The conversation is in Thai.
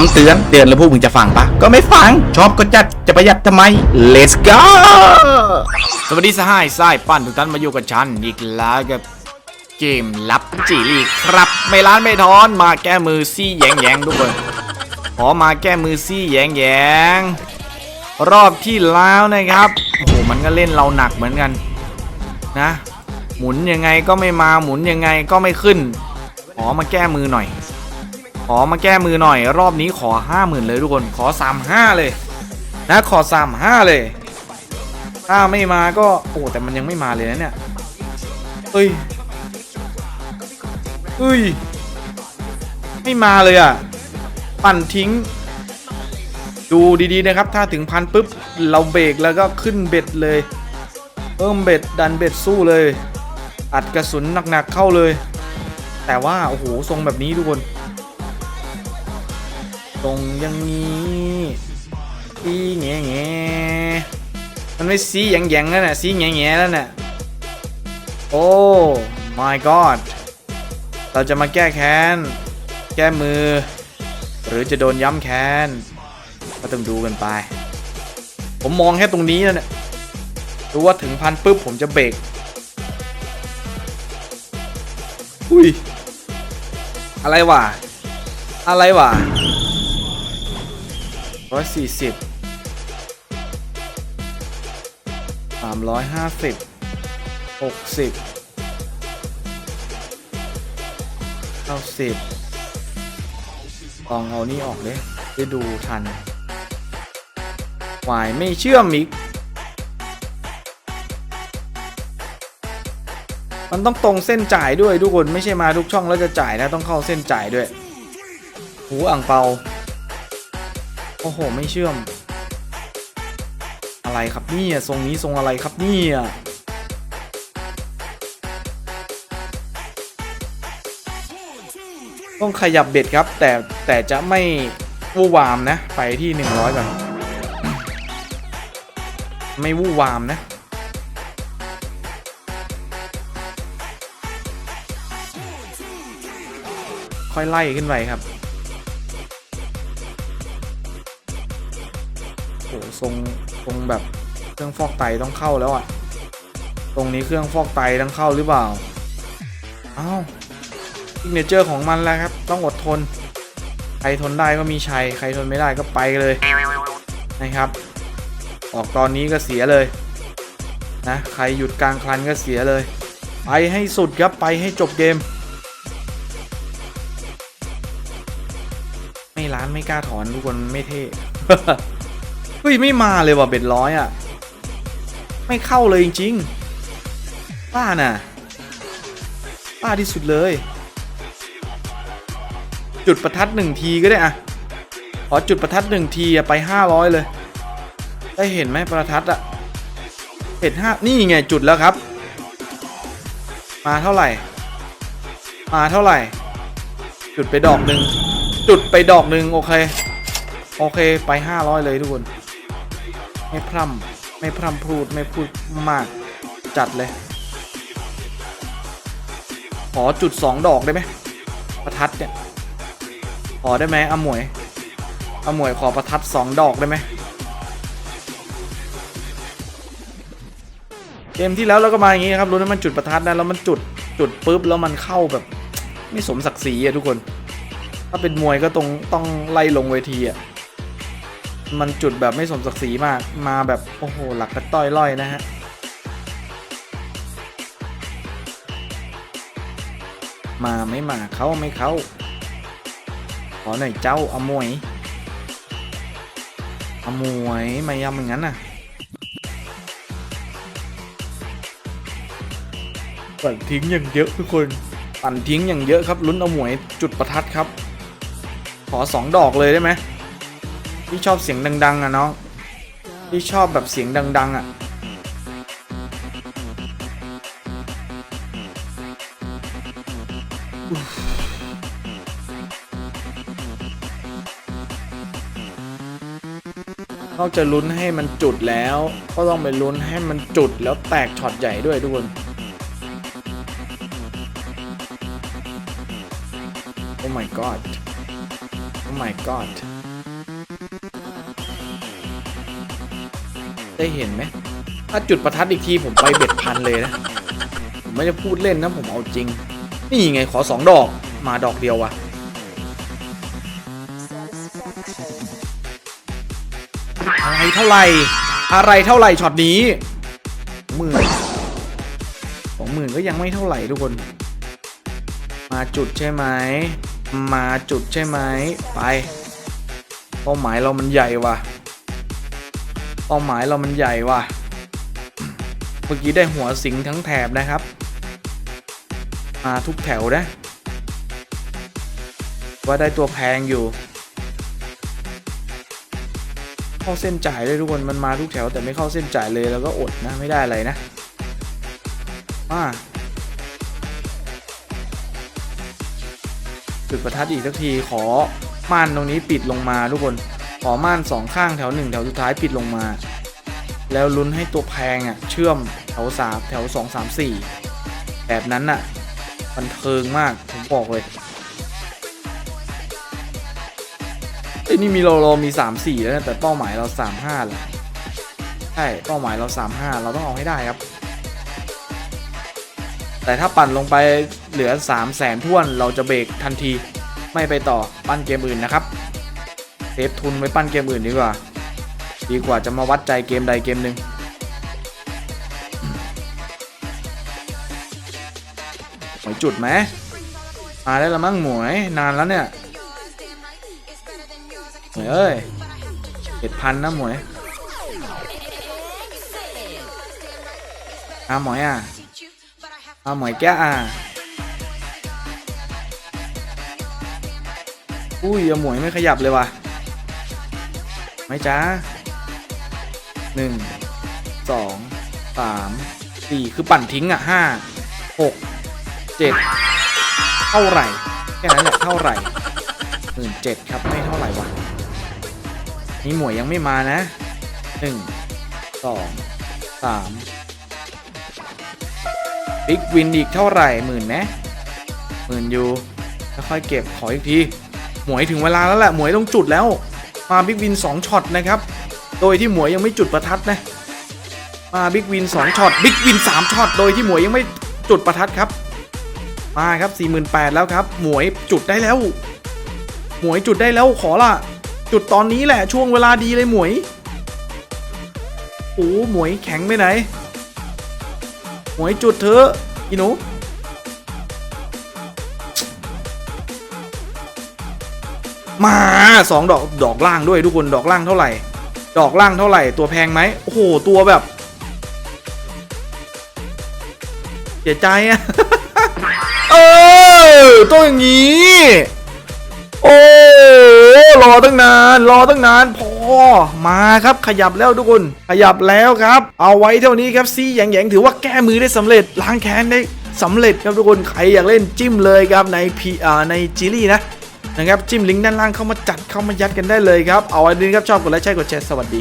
ำเตือนเตือนแล้วพวกมึงจะฟังปะก็ไม่ฟัง ชอบก็จัดจะประหยัดทำไม let's go สวัสดีสหายสายปั้นทุกท่านมาอยู่กับฉันอีกแล้วกับเกมลับจีรีครับ ไม่ร้านไม่ทอนมาแก้มือซี่แยงแยงทุกคนขอมาแก้มือซี่แยงแยงรอบที่แล้วนะครับโอ้โหมันก็เล่นเราหนักเหมือนกันนะ หมุนยังไงก็ไม่มาหมุนยังไงก็ไม่ขึ้นขอมาแก้มือหน่อย อมาแก้มือหน่อย รอบนี้ขอห้าหมื่นเลยทุกคนขอสามห้าเลย นะขอสามห้าเลย ถ้าไม่มาก็ โอ้แต่มันยังไม่มาเลยนะเนี่ยเอ้ยเอ้ย ไม่มาเลยอะ ปั่นทิ้ง ดูดีๆนะครับ ถ้าถึงพันปุ๊บ เราเบรกแล้วก็ขึ้นเบ็ดเลย เพิ่มเบ็ดดันเบ็ดสู้เลย อัดกระสุนหนักๆเข้าเลย แต่ว่า โอ้โห ทรงแบบนี้ทุกคน ตรงอย่างนี้ซีแง่แง่มันไม่ซีแยงแยงแล้วน่ะซีแง่แง่แล้วน่ะโอ้ my god เราจะมาแก้แค้น แก้มือ หรือจะโดนย้ำแค้น ก็ต้องดูกันไป ผมมองแค่ตรงนี้นะเนี่ยดูว่าถึงพันปุ๊บผมจะเบรกอุ้ย อะไรวะ อะไรวะ ร้อยสี่สิบสามร้อยห้าสิบหกสิบเก้าสิบลองเอานี่ออกเลยได้ดูทันหวายไม่เชื่อมอีก มันต้องตรงเส้นจ่ายด้วยทุกคน ไม่ใช่มาทุกช่องแล้วจะจ่ายนะ ต้องเข้าเส้นจ่ายด้วย หูอ่างเปา โอ้โห ไม่เชื่อม อะไรครับเนี่ยทรงนี้ทรงอะไรครับเนี่ยต้องขยับเบ็ดครับ แต่แต่จะไม่วู่วามนะ ไปที่ 100 ก่อน ไม่วู่วามนะ ค่อยไล่ขึ้นไปครับ ทรงทรงแบบเครื่องฟอกไตต้องเข้าแล้วอะ ตรงนี้เครื่องฟอกไตต้องเข้าหรือเปล่าอ้าวซิกเนเจอร์ของมันแล้วครับ ต้องอดทน ใครทนได้ก็มีชัย ใครทนไม่ได้ก็ไปเลยนะครับ ออกตอนนี้ก็เสียเลยนะใครหยุดกลางคลันก็เสียเลย ไปให้สุดครับไปให้จบเกม ไม่ร้านไม่กล้าถอนทุกคนไม่เท่ เฮ้ย ไม่มาเลยว่ะเบ็ดร้อยอะ ไม่เข้าเลยจริงๆป้าน่ะป้าที่สุดเลย จุดประทัดหนึ่งทีก็ได้อะ ขอจุดประทัดหนึ่งทีอะไปห้าร้อยเลย ได้เห็นไหมประทัดอะเห็นห้านี่ไงจุดแล้วครับ มาเท่าไหร่ มาเท่าไหร่ จุดไปดอกหนึ่งจุดไปดอกหนึ่งโอเค โอเคไป500เลยทุกคน ไม่พร่ำไม่พร่ำพูดไม่พูดมากจัดเลย ขอจุด2ดอกได้ไหมประทัดเนี่ยขอได้ไหมอาหมวยอาหมวยขอประทัด2ดอกได้ไหมเกมที่แล้วเราก็มาอย่างงี้ครับรู้ว่ามันจุดประทัดนะแล้วมันจุดจุดปุ๊บแล้วมันเข้าแบบ ไม่สมศักดิ์ศรีอะทุกคน ถ้าเป็นมวยก็ตรงต้องไล่ลงเวทีอะ มันจุดแบบไม่สมศักดิ์ศรีมาก มาแบบ โอ้โห หลักกระต้อยล่อยนะฮะมาไม่มาเขาไม่เขาขอหน่อยเจ้าอมวยอมวยไม่ยำอย่างนั้นน่ะปั่นทิ้งอย่างเยอะทุกคนปั่นทิ้งอย่างเยอะครับลุ้นเอาหมวยจุดประทัดครับ ขอสองดอกเลยได้ไหม พี่ชอบเสียงดัง ๆ อะน้องพี่ชอบแบบเสียงดัง ๆ อะ นอกจากลุ้นให้มันจุดแล้ว ก็ต้องไปลุ้นให้มันจุดแล้วแตกช็อตใหญ่ด้วยทุกคนโอ้ my god โอ้ my god ได้เห็นไหมถ้าจุดประทัดอีกทีผมไปเบ็ดพันเลยนะ ผมไม่ได้พูดเล่นนะผมเอาจริง นี่ไงขอสองดอกมาดอกเดียววะอะไรเท่าไหร่อะไรเท่าไหร่ช็อตนี้หมื่นสองหมื่นก็ยังไม่เท่าไหร่ทุกคน มาจุดใช่ไหมมาจุดใช่ไหมไปเป้าหมายเรามันใหญ่ว่ะ ป้าหมายเรามันใหญ่ว่ะ เมื่อกี้ได้หัวสิงทั้งแถบนะครับ มาทุกแถวนะ ว่าได้ตัวแพงอยู่เข้าเส้นจ่ายเลยทุกคนมันมาทุกแถวแต่ไม่เข้าเส้นจ่ายเลยแล้วก็อดนะไม่ได้อะไรนะมาจุดประทัดอีกสักทีขอม่านตรงนี้ปิดลงมาทุกคน ขอม่านสองข้างแถวหนึ่งแถวสุดท้ายปิดลงมา แล้วลุ้นให้ตัวแพงอะเชื่อมแถวสามแถวสองสามสี่แบบนั้นน่ะบันเทิงมากผมบอกเลยไอ้นี่มีเราเรามีสามสี่แล้วนะแต่เป้าหมายเราสามห้าแหละใช่เป้าหมายเราสามห้าเราต้องเอาให้ได้ครับ แต่ถ้าปั่นลงไปเหลือ3 0 0แสนท่วนเราจะเบรกทันทีไม่ไปต่อปั้นเกมอื่นนะครับ เซฟทุนไว้ปั้นเกมอื่นดีกว่า ดีกว่าจะมาวัดใจเกมใดเกมหนึ่งหมวยจุดไหมมาได้ล้วมั้งหมวยนานแล้วเนี่ยหมวยเอ้ยเจ็ดพันนะหมวยอาหมวยอะอาหมวยแก้อะอุ้ยอาหมวยไม่ขยับเลยว่ะ ไหมจ้าหนึ่งสองสามสี่คือปั่นทิ้งอะห้าหกเจ็ดเท่าไหร่ แค่นั้นแหละเท่าไหร่หมื่นเจ็ดครับไม่เท่าไหร่วะนี่หมวยยังไม่มานะหนึ่งสองสามบิ๊กวินอีกเท่าไหร่หมื่นนะหมื่นอยูแล้วค่อยเก็บขออีกที หมวยถึงเวลาแล้วแหละหมวยต้องจุดแล้ว มาบิ๊กวิน2ช็อตนะครับ โดยที่หมวยยังไม่จุดประทัดนะ มาบิ๊กวิน2ช็อตบิ๊กวิน3ช็อต โดยที่หมวยยังไม่จุดประทัดครับ มาครับ 48,000แล้วครับ หมวยจุดได้แล้ว หมวยจุดได้แล้วขอละจุดตอนนี้แหละช่วงเวลาดีเลยหมวย โอ้หมวยแข็งไปไหน หมวยจุดเถอะอีหนู มาสองดอกดอกล่างด้วยทุกคนดอกล่างเท่าไหร่ ดอกล่างเท่าไหร่ ตัวแพงไหมโอ้โหตัวแบบเสียใจอะเออต้องอย่างนี้ โอ้รอตั้งนาน รอตั้งนานพอมาครับขยับแล้วทุกคน ขยับแล้วครับ เอาไว้เท่านี้ครับซีแยงแยงถือว่าแก้มือได้สำเร็จล้างแค้นได้สำเร็จครับทุกคนใครอยากเล่นจิ้มเลยครับในพีอ่าในจีลี่นะ นะครับจิ้มลิงก์ด้านล่างเข้ามาจัดเข้ามายัดกันได้เลยครับเอาไว้ดีครับชอบกดไลค์ใช่กดแชร์สวัสดี